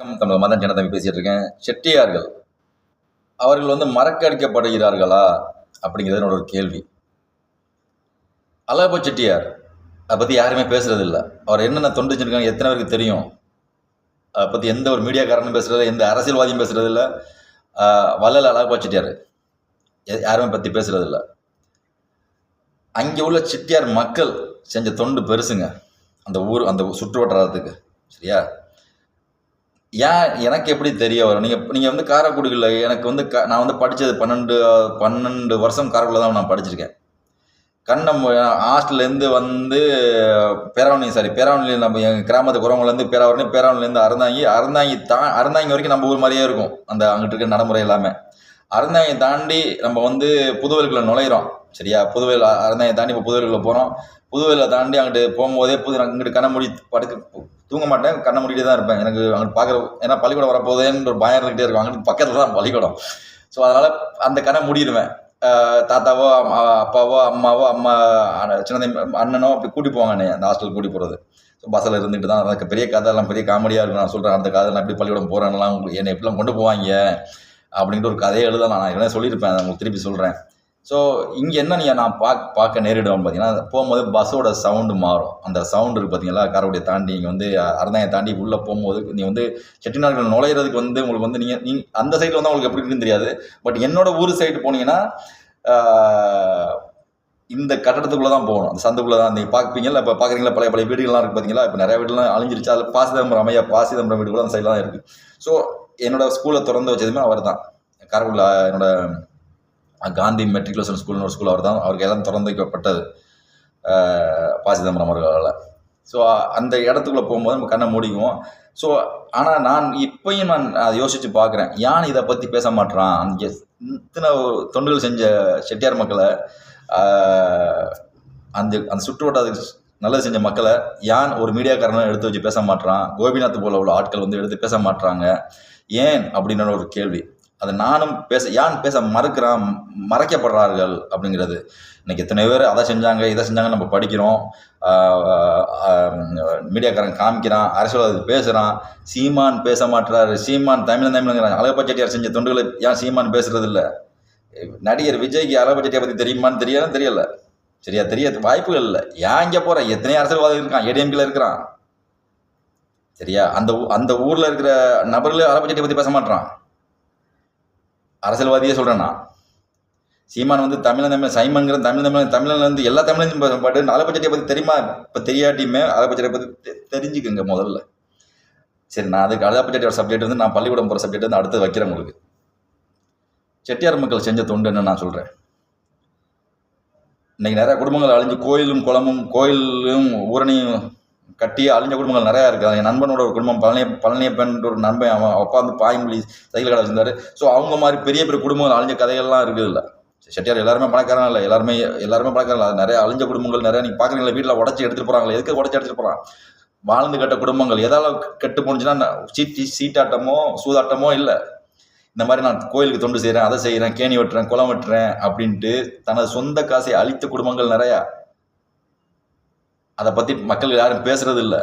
வணக்கம். மதன் ஜனதம்பி பேசிட்டு இருக்கேன். செட்டியார்கள். அவர்கள் வந்து மறக்கடிக்கப்படுகிறார்களா அப்படிங்கிறது என்னோட ஒரு கேள்வி. அழகப்ப செட்டியார் அதை பற்றி யாருமே பேசுறது அவர் என்னென்ன தொண்டு செஞ்சுருக்காங்க எத்தனை பேருக்கு தெரியும்? அதை பற்றி எந்த ஒரு மீடியாக்காரனும் பேசுறது எந்த அரசியல்வாதியும் பேசுறது வள்ளல் அழகப்ப செட்டியார். யாருமே பற்றி பேசுறது இல்லை. அங்கே உள்ள செட்டியார் மக்கள் செஞ்ச தொண்டு பெருசுங்க. அந்த ஊர் அந்த சுற்று வட்டாரத்துக்கு சரியா? ஏன் எனக்கு எப்படி தெரிய வரும்? நீங்கள் நீங்கள் வந்து காரைக்குடியில் எனக்கு வந்து க நான் வந்து படித்தது பன்னெண்டு பன்னெண்டு வருஷம் காரைக்குடியில் தான் நான் படிச்சிருக்கேன். கண்ணம் ஹாஸ்டல்லேருந்து வந்து பேராவணி சாரி பேராவணியில் நம்ம எங்கள் கிராமத்து குறவங்கலேருந்து பேராவணி பேராவணிலேருந்து அறந்தாங்கி அறந்தாங்கி தா அறந்தாங்கி வரைக்கும் நம்ம ஊர் மாதிரியே இருக்கும் அந்த அங்கிட்டு இருக்க நடைமுறை எல்லாமே. அறந்தாங்கி தாண்டி நம்ம வந்து புதுவெளிக்குள்ளே நுழையிறோம். சரியா? புதுவையில் அறந்தாங்கி தாண்டி இப்போ புதுவெளிக்குள்ளே போகிறோம் புதுவையில் தாண்டி அங்கிட்டு போகும்போதே புது அங்கிட்டு கண்ண படுக்க தூங்க மாட்டேன் கண்ணை மூடிட்டே தான் இருப்பேன். எனக்கு அங்கிட்டு பார்க்குற ஏன்னா பள்ளிக்கூடம் வரப்போதேன்னு ஒரு பயம் இருந்துகிட்டே இருக்கும். அங்கிட்டு பக்கத்தில் தான் பள்ளிக்கூடம். ஸோ அதனால் அந்த கண்ணை மூடிடுவேன். தாத்தாவோ அப்பாவோ அம்மாவோ அம்மா அண்ண- சின்ன அண்ணனோ அப்படி கூட்டி போவாங்க என்னை அந்த ஹாஸ்டல் கூட்டி போகிறது ஸோ பஸ்ஸில் இருந்துட்டு தான். அதுக்கு பெரிய கதை எல்லாம் பெரிய காமெடியாக இருக்கும். நான் சொல்கிறேன் அந்த கதை நான் எப்படி பள்ளிக்கூடம் போகிறேன்லாம் என்னை எப்படிலாம் கொண்டு போவாங்க? அப்படின்ட்டு ஒரு கதையை எழுதலாம் நான் ஏற்கனவே சொல்லியிருப்பேன். அதை உங்களுக்கு திருப்பி சொல்கிறேன் ஸோ இங்கே என்ன நீங்கள் நான் பார்க்க பார்க்க நேரிடும் பார்த்தீங்கன்னா போகும்போது பஸ்ஸோட சவுண்டு மாறும். அந்த சவுண்டு இருக்குது பார்த்தீங்களா காரைக்குடியை தாண்டி நீங்கள் வந்து அறந்தாயை தாண்டி உள்ளே போகும்போது நீங்கள் வந்து செட்டிநாடுகள் நுழையிறதுக்கு வந்து உங்களுக்கு வந்து நீங்கள் நீங்கள் அந்த சைடில் வந்து உங்களுக்கு எப்படி இருக்குன்னு தெரியாது. பட் என்னோட ஊர் சைடு போனீங்கன்னா இந்த கட்டடத்துக்குள்ளே தான் போகணும். அந்த சந்துக்குள்ளே தான். நீங்கள் பார்ப்பீங்களா இப்போ பார்க்குறீங்களா பழைய பழைய வீடுகள்லாம் இருக்குது பார்த்தீங்களா இப்போ நிறைய வீடுலாம் அழிஞ்சிருச்சு. அதில் பாசிதம்பரம் அமையா பாசிதம்பரம் வீடு கூட அந்த சைடில் தான் இருக்குது ஸோ என்னோட ஸ்கூலை திறந்து வச்சதுமே அவர் தான் காரைக்குடியில் என்னோட காந்தி மெட்ரிகுலேஷன் ஸ்கூல்னு ஒரு ஸ்கூல் அவர் தான் அவருக்கு எல்லாம் திறந்து வைக்கப்பட்டது. பா. பாசிதம்பரம் அவர்களால். ஸோ அந்த இடத்துக்குள்ளே போகும்போது நம்ம கண்ணை மூடிக்குவோம். ஸோ ஆனால் நான் இப்பயும் நான் அதை யோசித்து பார்க்குறேன். யான் இதை பற்றி பேச மாட்றான்? அங்கே இத்தனை தொண்டுகள் செஞ்ச செட்டியார் மக்களை அந்த அந்த சுற்றுவட்டாரத்துக்கு நல்லது செஞ்ச மக்களை யான் ஒரு மீடியாக்காரனும் எடுத்து வச்சு பேச மாட்றான்? கோபிநாத் போல உள்ள ஆட்கள் வந்து எடுத்து பேச மாட்டுறாங்க ஏன்? அப்படின்னு ஒரு கேள்வி. அதை நானும் பேச யான் பேச மறுக்கிறான் மறைக்கப்படுறார்கள் அப்படிங்கிறது. இன்னைக்கு எத்தனை பேர் அதை செஞ்சாங்க இதை செஞ்சாங்க நம்ம படிக்கிறோம். மீடியாக்காரன் காமிக்கிறான் அரசியல்வாதி பேசுகிறான் சீமான் பேச மாட்டுறாரு சீமான் தமிழன் தமிழ்ங்கிறாங்க அழகப்ப செட்டியார் செஞ்ச தொண்டுகளை ஏன் சீமான் பேசுறது இல்லை? நடிகர் விஜய்க்கு அழகப்ப செட்டியார் பற்றி தெரியுமான்னு தெரியல தெரியல. சரியா தெரியாது வாய்ப்புகள் இல்லை. ஏன் இங்கே போகிற எத்தனை அரசியல்வாதி இருக்கான் ஏடிஎம்கில் இருக்கிறான். சரியா அந்த ஊ- அந்த ஊரில் இருக்கிற நபர்களே அழகப்ப செட்டியை பற்றி பேச மாட்டான் அரசியல்வாதியே சொல்கிறேன் நான் சீமான் வந்து தமிழ் தமிழ் சைமங்கிற தமிழ் தமிழ் தமிழ்லேருந்து எல்லா தமிழையும் பாட்டு அழகப்பச்சட்டியை பற்றி தெரியுமா? இப்போ தெரியாட்டியுமே அழகப்பச்சட்டியை பற்றி தெரிஞ்சுக்கோங்க முதல்ல. சரி நான் அதுக்கு அழகப்பச்சட்டியோட சப்ஜெக்ட் வந்து நான் பள்ளிக்கூடம் போகிற சப்ஜெக்ட் வந்து அடுத்து வைக்கிறேன் உங்களுக்கு. செட்டியார் மக்கள் செஞ்ச தொண்டுன்னு நான் சொல்கிறேன் இன்னைக்கு நிறையா குடும்பங்கள் அழிஞ்சு கோயிலும் குளமும் கோயிலும் ஊரணியும் கட்டி அழிஞ்ச குடும்பங்கள் நிறையா இருக்குது என் நண்பனோட ஒரு குடும்பம் பழனி பழனியப்பன்ற ஒரு நண்பன் அவன் அப்பா வந்து பாயமொழி சைக்கிள் கடை வச்சிருந்தாரு ஸோ அவங்க மாதிரி பெரிய பெரிய குடும்பங்கள் அழிஞ்ச கதைகள்லாம் இருக்குது இல்லை செட்டியார் எல்லாருமே பணக்காரன் இல்லை. எல்லாருமே எல்லாருமே பணக்காரன் இல்லை. நிறைய அழிஞ்ச குடும்பங்கள் நிறைய நீங்கள் பார்க்குறீங்களா? வீட்டில் உடச்சி எடுத்துகிட்டு போகிறாங்களே எதுக்கு உடச்சி எடுத்துகிட்டு போகிறான் வாழ்ந்து கட்ட குடும்பங்கள். எதால கெட்டு போணுச்சுன்னா சீட்டி சீட்டாட்டமோ சூதாட்டமோ இல்லை. இந்த மாதிரி நான் கோயிலுக்கு தொண்டு செய்கிறேன் அதை செய்கிறேன் கேணி வெட்டுறேன் குளம் வெட்டுறேன் அப்படின்ட்டு தனது சொந்த காசை அழித்த குடும்பங்கள் நிறையா. அதை பற்றி மக்கள் யாரும் பேசுறது இல்லை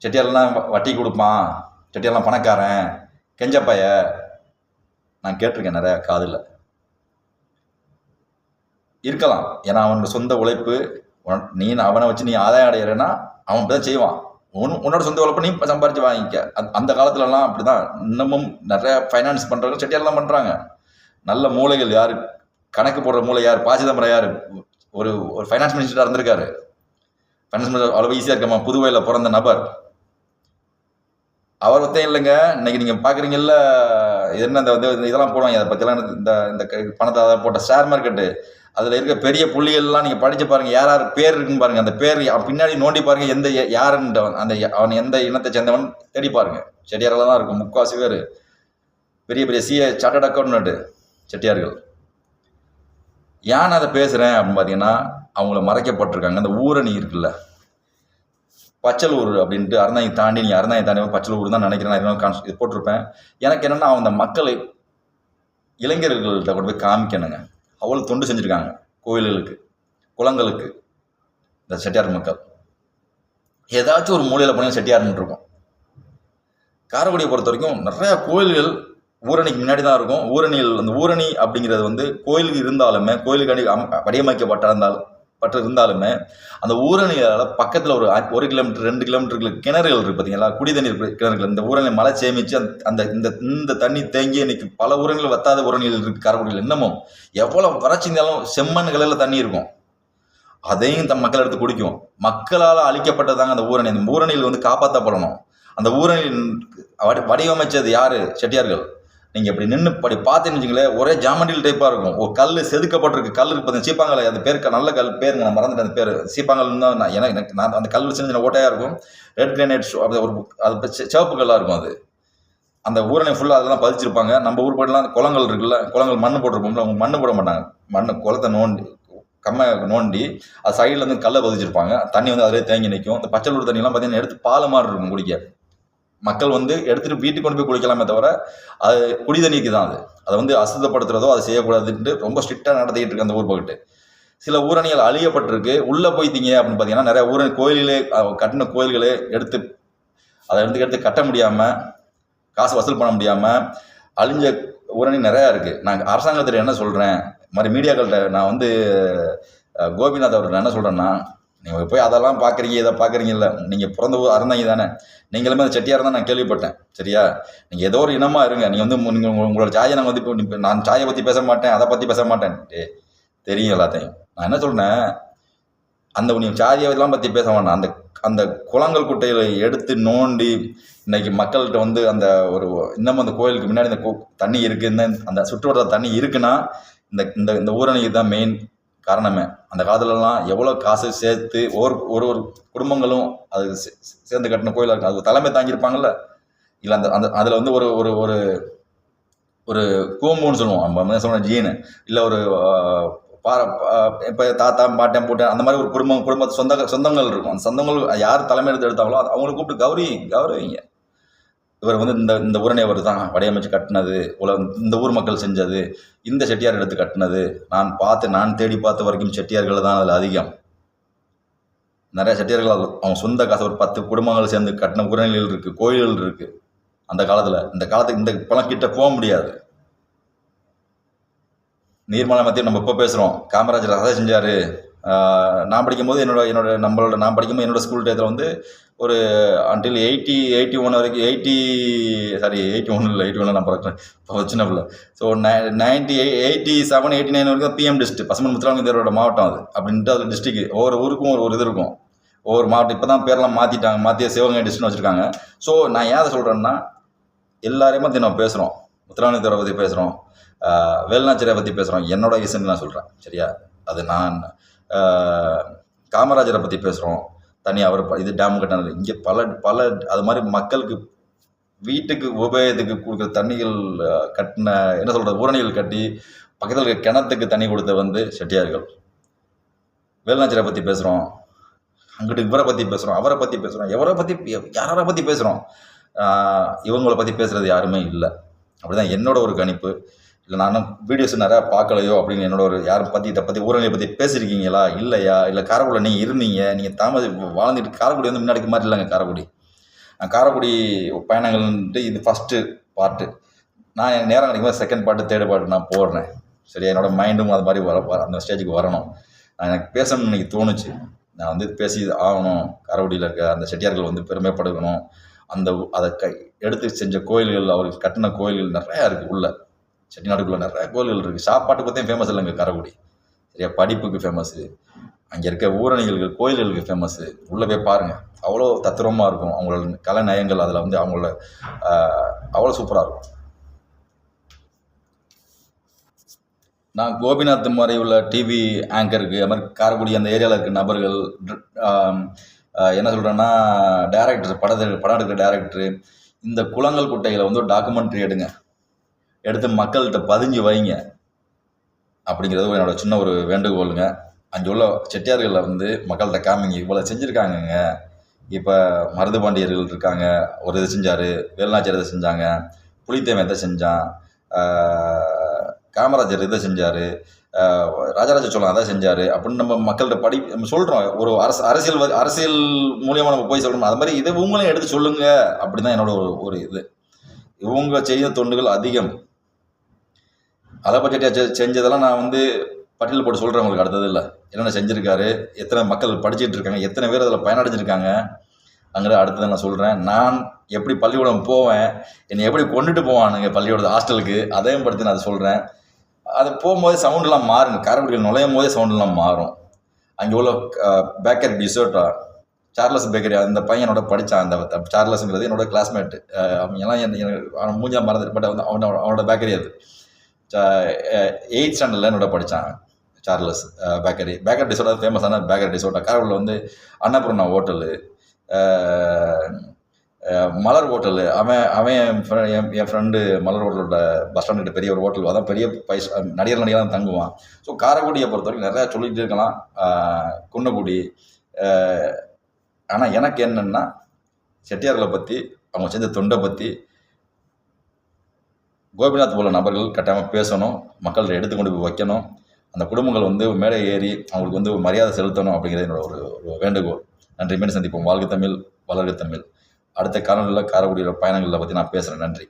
செட்டியாரெல்லாம் வ- வட்டி கொடுப்பான். செட்டியார்லாம் பணக்காரன். கெஞ்சப்பைய நான் கேட்டிருக்கேன் நிறையா காதில். இருக்கலாம். ஏன்னா அவனோட சொந்த உழைப்பு நீ அவனை வச்சு நீ ஆதாயம் அடையிறேன்னா அவன் அப்படி தான் செய்வான். உன் உன்னோட சொந்த உழைப்பு நீ சம்பாரிச்சு வாங்கிக்க. அந்த- காலத்துலலாம் அப்படி தான் இன்னமும் நிறைய ஃபைனான்ஸ் பண்ணுறவங்க செட்டியாரெலாம் பண்ணுறாங்க நல்ல மூளைகள் யார்? கணக்கு போடுற மூளை யார்? ப. சிதம்பரம் யார்? ஒரு ஒரு ஃபைனான்ஸ் மினிஸ்டராக இருந்திருக்காரு. ஃபைனான்ஸ் அவ்வளோ ஈஸியாக இருக்கமா? புதுவையில் பிறந்த நபர். அவர் ஒத்தையும் இல்லைங்க. இன்னைக்கு நீங்கள் பார்க்குறீங்கல்ல இது என்ன இந்த வந்து இதெல்லாம் போடுவாங்க அதை பற்றிலாம் இந்த இந்த க- பணத்தை அதை போட்ட ஷேர் மார்க்கெட்டு அதில் இருக்க பெரிய புள்ளிகள்லாம் நீங்கள் படித்து பாருங்கள் யார் யார் பேர் இருக்குன்னு பாருங்கள் அந்த பேர் பின்னாடி நோண்டி பாருங்கள் எந்த யாருன்றவன் அந்த அவன் எந்த இனத்தை சேர்ந்தவன் தேடி பாருங்க. செட்டியாரில் தான் இருக்கும் முக்காவாசி பேர். பெரிய பெரிய சிஏ சார்ட்டர்ட் அக்கௌண்ட் செட்டியார்கள். ஏன் அதை பேசுகிறேன் அப்படின்னு பார்த்தீங்கன்னா அவங்கள மறைக்கப்பட்டிருக்காங்க. அந்த ஊரணி இருக்குல்ல? பச்சலூர் அப்படின்ட்டு அறந்தாங்கி தாண்டி நீ அறந்தாங்கி தாண்டி பச்சலூர் தான் நினைக்கிறேன் நான் கான்ஸ் இது போட்டிருப்பேன். எனக்கு என்னென்னா அந்த மக்களை இளைஞர்கள்ட்ட கொண்டு போய் காமிக்கணுங்க. அவ்வளோ தொண்டு செஞ்சுருக்காங்க கோயில்களுக்கு குளங்களுக்கு இந்த செட்டியார் மக்கள். ஏதாச்சும் ஒரு மூலையில் போனீங்க செட்டியார்னு இருக்கும். காரைக்குடியை பொறுத்த வரைக்கும் நிறையா கோயில்கள் ஊரணிக்கு முன்னாடி தான் இருக்கும். ஊரணியில் அந்த ஊரணி அப்படிங்கிறது வந்து கோயிலுக்கு இருந்தாலுமே கோயிலுக்கு அடி அம் பற்று பட்டு இருந்தாலுமே அந்த ஊரணியால் பக்கத்தில் ஒரு ஒரு கிலோமீட்டர் ரெண்டு கிலோமீட்டருக்கு கிணறுகள் இருக்குது பார்த்தீங்களா குடி தண்ணீர் கிணறுகள். இந்த ஊரணி மழை சேமித்து அந்த இந்த இந்த தண்ணி தேங்கி இன்னைக்கு பல ஊரணிகள் வத்தாத ஊரணிகள் இருக்குது காரைக்குடியில் இன்னமும் எவ்வளோ வறட்சி இருந்தாலும் செம்மண் கலரில் தண்ணி இருக்கும். அதையும் தம் மக்கள் எடுத்து குடிக்கும். மக்களால் அழிக்கப்பட்டதாங்க அந்த ஊரணி. அந்த ஊரணியில் வந்து காப்பாற்றப்படணும் அந்த ஊரணியில் வடி வடிவமைச்சது யார்? செட்டியார்கள். நீங்கள் இப்படி நின்று படி பார்த்தீங்கன்னு வச்சுங்களேன் ஒரே ஜாமண்டில் டைப்பாக இருக்கும். ஒரு கல் செதுக்கப்பட்டிருக்கு. கல் இருக்கு பார்த்தீங்க சீப்பாங்கல் அது பேருக்கு நல்ல கல் பேருங்க. நான் மறந்துட்டேன் அந்த பேர். சீப்பாங்கல் தான் நான் எனக்கு எனக்கு நான் அந்த கல் சின்ன சின்ன ஓட்டையாக இருக்கும். ரெட் கிரேனைட் ஷோ ஒரு அது சிவப்பு கல்லாக இருக்கும் அது. அந்த ஊரணி ஃபுல்லாக அதெல்லாம் பதிச்சிருப்பாங்க. நம்ம ஊர் போய்ட்டுலாம் குளங்கள் இருக்குல்ல குளங்கள் மண் போட்டிருப்போம்ல அவங்க மண் போட மாட்டாங்க. மண் குளத்தை நோண்டி கம்மை நோண்டி அது சைடில் இருந்து கல்லை பதிச்சிருப்பாங்க. தண்ணி வந்து அதிலே தேங்கி நிற்கும் அந்த பச்சை தண்ணியெல்லாம் பார்த்தீங்கன்னா எடுத்து பாலை மாதிரி இருக்கும் குடிக்க. மக்கள் வந்து எடுத்துகிட்டு வீட்டுக்கு கொண்டு போய் குளிக்கலாமே தவிர அது குடி தண்ணிக்கு தான் அது. அதை வந்து அசுத்தப்படுத்துறதோ அதை செய்யக்கூடாதுன்ட்டு ரொம்ப ஸ்ட்ரிக்டாக நடத்திக்கிட்டு இருக்கு அந்த ஊர் போயிட்டு சில ஊரணிகள் அழியப்பட்டிருக்கு. உள்ளே போய்த்தீங்க அப்படின்னு பார்த்தீங்கன்னா நிறைய ஊரணி கோயிலே கட்டின கோயில்களே எடுத்து அதை எடுத்து எடுத்து கட்ட முடியாமல் காசு வசூல் பண்ண முடியாமல் அழிஞ்ச ஊரணி நிறையா இருக்குது நான் அரசாங்கத்தில் என்ன சொல்கிறேன் மாதிரி மீடியாக்கள்கிட்ட நான் வந்து கோபிநாத் அவர்கிட்ட என்ன சொல்கிறேன்னா நீங்கள் போய் அதெல்லாம் பார்க்குறீங்க இதை பார்க்குறீங்கல்ல நீங்கள் பிறந்த ஊர் அறந்தாங்க தானே? நீங்களுமே அந்த செட்டியார் தான் நான் கேள்விப்பட்டேன். சரியா? நீங்கள் ஏதோ ஒரு இனமாக இருங்க. நீங்கள் வந்து நீங்கள் உங்களோட சாயை நாங்கள் வந்து இப்போ நான் சாயை பற்றி பேச மாட்டேன் அதை பற்றி பேச மாட்டேன். டேய், தெரியும் எல்லாத்தையும். நான் என்ன சொல்கிறேன் அந்த நீ சாதியெல்லாம் பற்றி பேச வேண்டாம் அந்த அந்த குளங்கள் குட்டைகளை எடுத்து நோண்டி இன்னைக்கு மக்கள்கிட்ட வந்து அந்த ஒரு இன்னமும் அந்த கோயிலுக்கு முன்னாடி இந்த கு- தண்ணி இருக்குன்னு அந்த சுற்றுவட்டத்தில் தண்ணி இருக்குன்னா இந்த இந்த இந்த ஊரணிக்கு தான் மெயின் காரணமே. அந்த காலத்துலலாம் எவ்வளோ காசு சேர்த்து ஒவ்வொரு ஒரு ஒரு குடும்பங்களும் அது சே- சேர்ந்து கட்டின கோயிலாக இருக்கும் அது தலைமை தாங்கியிருப்பாங்கல்ல? இல்லை அந்த அந்த அதில் வந்து ஒரு ஒரு ஒரு ஒரு கூம்புன்னு சொல்லுவோம். நம்ம என்ன சொல்லுவோம் ஜீனு. இல்லை ஒரு ஆஹ், பார இப்போ தாத்தா பாட்டன் போட்டேன் அந்த மாதிரி ஒரு குடும்பம் குடும்பத்து சொந்த சொந்தங்கள் இருக்கும். அந்த சொந்தங்கள் யார் தலைமை எடுத்து எடுத்தாங்களோ அது அவங்களை கூப்பிட்டு கௌரி கௌரவிங்க இவர் வந்து இந்த இந்த ஊரனே அவர் தான். வடிவமைச்சு கட்டினது உல இந்த ஊர் மக்கள் செஞ்சது இந்த செட்டியார் எடுத்து கட்டினது. நான் பார்த்து நான் தேடி பார்த்த வரைக்கும் செட்டியார்கள் தான் அதில் அதிகம். நிறைய செட்டியார்கள் அவங்க சொந்த காசு ஒரு பத்து குடும்பங்கள் சேர்ந்து கட்டின ஊரணிகள் இருக்குது கோயில்கள் இருக்குது அந்த காலத்தில் இந்த காலத்துக்கு இந்த இப்போலாம் கிட்ட போக முடியாது. நீர்மலை மத்தியம் நம்ம இப்போ பேசுகிறோம் காமராஜர் அதை செஞ்சார். நான் படிக்கும்போது என்னோட என்னோட நம்மளோட நான் படிக்கும்போது என்னோட ஸ்கூல் டேத்தில் வந்து ஒரு அன்டில் எயிட்டி எயிட்டி ஒன் வரைக்கும் எயிட்டி சாரி எயிட்டி ஒன் இல்லை எயிட்டி ஒன்ல நான் பிறக்கிறேன். இப்போ சின்ன பிள்ளை. So ninety eighty seven eighty nine வரைக்கும் பிஎம் டிஸ்ட்ரிக் பசுமன் முத்துராமலிங்கரோட மாவட்டம் அது. அப்படின்ட்டு அது டிஸ்ட்ரிக் ஒவ்வொரு ஊருக்கும் ஒரு ஒரு இது இருக்கும். ஒவ்வொரு மாவட்டம் இப்போ தான் பேரெல்லாம் மாற்றிட்டாங்க மாற்றிய சிவகங்கை டிஸ்ட்ரிக்ட்னு வச்சுருக்காங்க. ஸோ நான் ஏன் அதை சொல்கிறேன்னா எல்லாரையும் பற்றி நம்ம பேசுகிறோம் முத்துராமலிங்கரை பற்றி பேசுகிறோம் வேலுநாச்சியரை பற்றி பேசுகிறோம் என்னோட இசைன்னு நான் சொல்கிறேன் சரியா? அது நான் காமராஜரை பற்றி பேசுகிறோம் தனி அவர் இது டேம் கட்டினது இங்கே பல பல அது மாதிரி மக்களுக்கு வீட்டுக்கு உபயோகத்துக்கு கொடுக்குற தண்ணிகள் கட்டின என்ன சொல்கிறது ஊரணிகள் கட்டி பக்கத்தில் இருக்க கிணத்துக்கு தண்ணி கொடுத்த வந்து செட்டியார்கள். வேலுநாச்சியரை பற்றி பேசுகிறோம் அங்கிட்டு இவரை பற்றி பேசுகிறோம் அவரை பற்றி பேசுகிறோம் எவரை பற்றி யாரை பற்றி பேசுகிறோம் இவங்கள பற்றி பேசுகிறது யாருமே இல்லை. அப்படிதான் என்னோட ஒரு கணிப்பு. இல்லை நானும் வீடியோஸ் நிறையா பார்க்கலையோ அப்படின்னு என்னோட ஒரு யாரை பற்றி இதை பற்றி ஊரணியை பற்றி பேசியிருக்கீங்களா? இல்லையா? இல்லை காரைக்குடியில் நீங்கள் இருந்தீங்க. நீங்கள் தாமதி வாழ்ந்துட்டு காரைக்குடி வந்து முன்னாடிக்கு மாதிரி இல்லைங்க காரைக்குடி. நான் காரைக்குடி பயணங்கள்ன்ட்டு இது ஃபஸ்ட்டு பார்ட்டு நான் எனக்கு நேரம் கிடைக்கும்போது செகண்ட் பார்ட்டு தேர்ட் பார்ட்டு நான் போடுறேன். சரி என்னோட மைண்டும் அது மாதிரி வர வர அந்த ஸ்டேஜுக்கு வரணும். நான் எனக்கு பேசணும்னு இன்னைக்கு தோணுச்சு. நான் வந்து பேசி ஆகணும். காரைக்குடியில் இருக்க அந்த செட்டியார்கள் வந்து பெருமைப்படுக்கணும். அந்த அதை கை எடுத்து செஞ்ச கோயில்கள் அவருக்கு கட்டின கோயில்கள் நிறையா இருக்குது உள்ளே. செட்டிநாடுக்குள்ளே நிறைய கோயில்கள் இருக்குது சாப்பாட்டுக்கு பற்றியும் ஃபேமஸ் இல்லைங்க கரகுடி. சரியா? படிப்புக்கு ஃபேமஸ்ஸு அங்கே இருக்க ஊரணிகளுக்கு கோயில்களுக்கு ஃபேமஸ்ஸு உள்ளே போய் பாருங்கள் அவ்வளோ தத்துரமாக இருக்கும். அவங்களோட கலை நயங்கள் அதில் வந்து அவங்களோட அவ்வளோ சூப்பராக இருக்கும். நான் கோபிநாத் மாதிரி உள்ள டிவி ஆங்கருக்கு அது மாதிரி காரைக்குடி அந்த ஏரியாவில் இருக்க நபர்கள் என்ன சொல்கிறேன்னா டேரக்டர் படத்தை படம் எடுக்கிற டேரக்டரு இந்த குளங்கள் குட்டைகளை வந்து ஒரு டாக்குமெண்ட்ரி எடுங்க. எடுத்து மக்கள்கிட்ட பதிஞ்சு வைங்க. அப்படிங்கிறது என்னோட சின்ன ஒரு வேண்டுகோளுங்க. அங்கே உள்ள செட்டியார்களில் வந்து மக்கள்கிட்ட காமிங்க இவ்வளோ செஞ்சுருக்காங்கங்க. இப்போ மருதுபாண்டியர்கள் இருக்காங்க ஒரு இது செஞ்சார் வேலுநாச்சியர் இதை செஞ்சாங்க புலித்தேவன் இதை செஞ்சான் காமராஜர் இதை செஞ்சார் ராஜராஜ சோழன் அதை செஞ்சார் அப்படின்னு நம்ம மக்கள்கிட்ட படி நம்ம சொல்கிறோம் ஒரு அரசு அரசியல் அரசியல் மூலியமாக நம்ம போய் சொல்கிறோம் அது மாதிரி இதை இவங்களும் எடுத்து சொல்லுங்கள் அப்படின்னு தான் என்னோட ஒரு ஒரு இது. இவங்க செய்த தொண்டுகள் அதிகம். அலப்பா செஞ்சதெல்லாம் நான் வந்து பட்டியல் போட்டு சொல்கிறேன் உங்களுக்கு அடுத்தது இல்லை. என்னென்ன செஞ்சுருக்காரு எத்தனை மக்கள் படிச்சுட்டு இருக்காங்க எத்தனை பேர் அதில் பயனடைஞ்சிருக்காங்க அங்கே அடுத்தது நான் சொல்கிறேன் நான் எப்படி பள்ளிக்கூடம் போவேன் என்னை எப்படி கொண்டுட்டு போவானுங்க பள்ளியோட ஹாஸ்டலுக்கு அதையும் படுத்தி நான் அதை சொல்கிறேன் அது போகும்போது சவுண்டெல்லாம் மாறுங்க. காரைக்குடியில் நுழையும் போதே சவுண்டெல்லாம் மாறும். அங்கே உள்ள பேக்கரி டிசர்ட்டா சார்லஸ் பேக்கரி அந்த பையனோட படித்தான் அந்த சார்லஸ்ங்கிறது என்னோட கிளாஸ்மேட்டு அவன் எல்லாம் என்ன எனக்கு மூஞ்சா மறந்து பட் வந்து அவனோட அவனோட பேக்கரி அது. எயிட் ஸ்டாண்டர்டில் என்னோட படித்தான் சார்லஸ் பேக்கரி பேக்கரி டிசோட ஃபேமஸான பேக்கரி டிசோட்டா காரைக்குடியில் வந்து அன்னபூர்ணா ஹோட்டலு மலர் ஹோட்டலு. அவன் அவன் என் என் என் ஃப்ரெண்டு மலர் ஹோட்டலோட பஸ் ஸ்டாண்ட் பெரிய ஒரு ஹோட்டல். அதான் பெரிய பைஸ் நடிகர் நடிகர் தான் தங்குவான். ஸோ காரைக்குடியை பொறுத்த வரைக்கும் நிறையா சொல்லிகிட்டு இருக்கலாம். குன்னக்குடி ஆனால் எனக்கு என்னென்னா செட்டியார்களை பற்றி அவங்க செஞ்ச தொண்டை பற்றி கோபிநாத் போல நபர்கள் கட்டாயமாக பேசணும் மக்களை எடுத்து கொண்டு போய் வைக்கணும். அந்த குடும்பங்கள் வந்து மேடை ஏறி அவங்களுக்கு வந்து மரியாதை செலுத்தணும் அப்படிங்கிறது என்னோட ஒரு ஒரு வேண்டுகோள். நன்றி. மீண்டும் சந்திப்போம். வாழ்க தமிழ் வளர்க தமிழ். அடுத்த காலங்களில் காரைக்குடியோட பயணங்களை பற்றி நான் பேசுகிறேன் நன்றி.